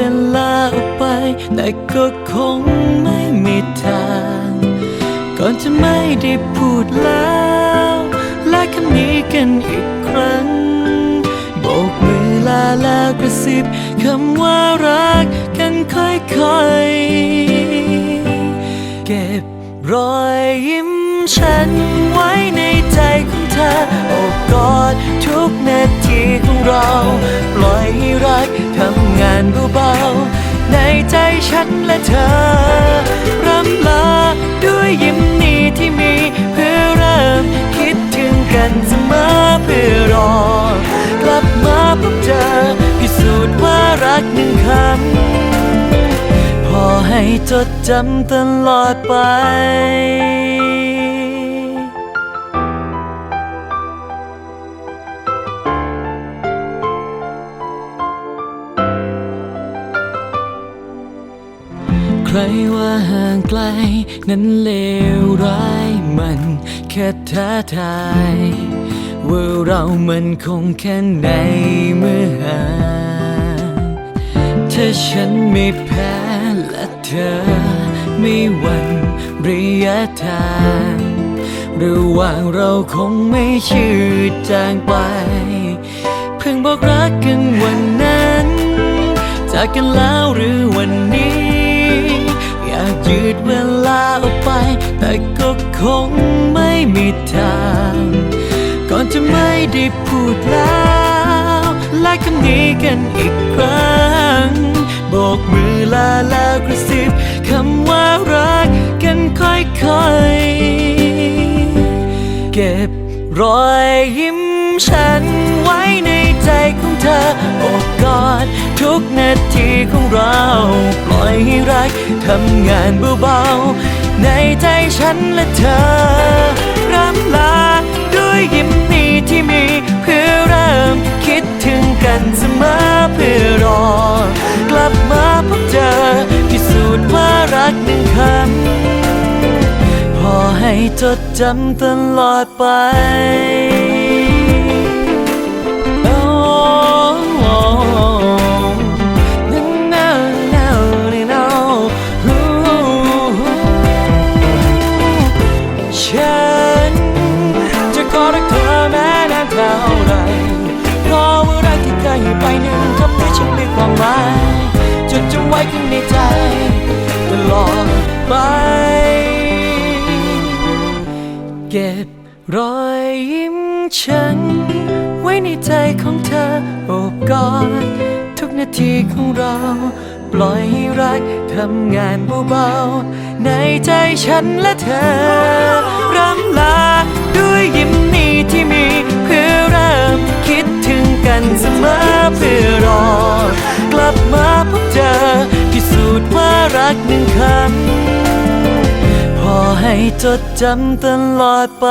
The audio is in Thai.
เวลาออกไป แต่ก็คงไม่มีทาง ก่อนจะไม่ได้พูดแล้ว และคำนี้กันอีกครั้ง โบกมือลาแล้วกระซิบคำว่ารักกันค่อยๆ ให้จดจำตลอดไป ใครว่าห่างไกล นั้นเลวร้ายมันแค่ท้าทาย ว่าเรามันคงแค่ไหนเมื่อห่างถ้าฉันไม่แพ้ เธอ ไม่หวั่นระยะทางระหว่างเราคงไม่ชืดจางไป เพิ่งบอกรักกันวันนั้นจากกันแล้วหรือวันนี้ อยากยืดเวลาออกไป แต่ก็คงไม่มีทาง ก่อนจะไม่ได้พูดแล้วและคำนี้กันอีกครั้ง โบกมือลาแล้วกระซิบคำว่ารักกันค่อยๆ เก็บรอยยิ้มฉันไว้ในใจของเธอโอบกอดทุกนาทีของเรา ปล่อยให้รักทำงานเบาๆ ในใจฉันและเธอรำลา จดจำตลอดไปโอ้โอ้นานานานาฉันจะขอรักเธอแม้นานเท่าไรเพราะว่ารักที่เคยไปหนึ่งคำให้ฉันมีความหมายจดจำไว้ข้างในใจตลอดไป เก็บรอยยิ้มฉัน ไว้ในใจของเธอโอบกอดทุกนาทีของเรา ปล่อยให้รักทำงานเบาๆ ในใจฉันและเธอรำลาด้วยยิ้มนี้ที่มีเพื่อเริ่มคิดถึงกันเสมอเพื่อรอ กลับมาพบเจอพิสูจน์ว่ารักหนึ่ง ให้จดจำตลอดไป